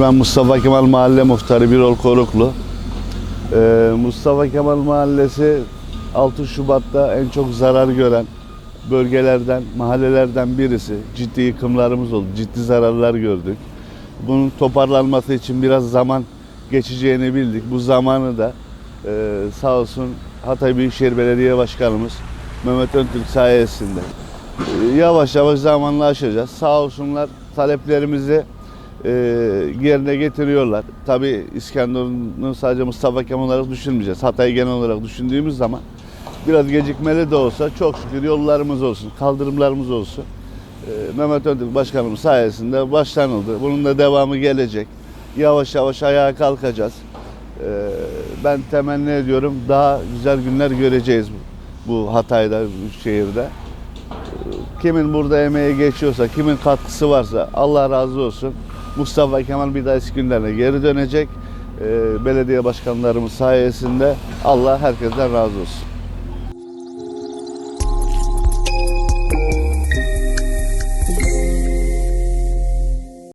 Ben Mustafa Kemal Mahalle Muhtarı Birol Koruklu. Ee, Mustafa Kemal Mahallesi 6 Şubat'ta en çok zarar gören bölgelerden, mahallelerden birisi. Ciddi yıkımlarımız oldu, ciddi zararlar gördük. Bunun toparlanması için biraz zaman geçeceğini bildik. Bu zamanı da e, sağ olsun Hatay Büyükşehir Belediye Başkanımız Mehmet Öntürk sayesinde e, yavaş yavaş zamanla aşacağız. Sağ olsunlar taleplerimizi e, yerine getiriyorlar. Tabii İskenderun'u sadece Mustafa Kemal olarak düşünmeyeceğiz. Hatay'ı genel olarak düşündüğümüz zaman biraz gecikmeli de olsa çok şükür yollarımız olsun, kaldırımlarımız olsun. E, Mehmet Öntürk Başkanımız sayesinde başlanıldı. Bunun da devamı gelecek. Yavaş yavaş ayağa kalkacağız. E, ben temenni ediyorum daha güzel günler göreceğiz bu, bu Hatay'da, bu şehirde. Kimin burada emeği geçiyorsa, kimin katkısı varsa Allah razı olsun. Mustafa Kemal bir daha eski günlerine geri dönecek. Ee, belediye başkanlarımız sayesinde Allah herkesten razı olsun.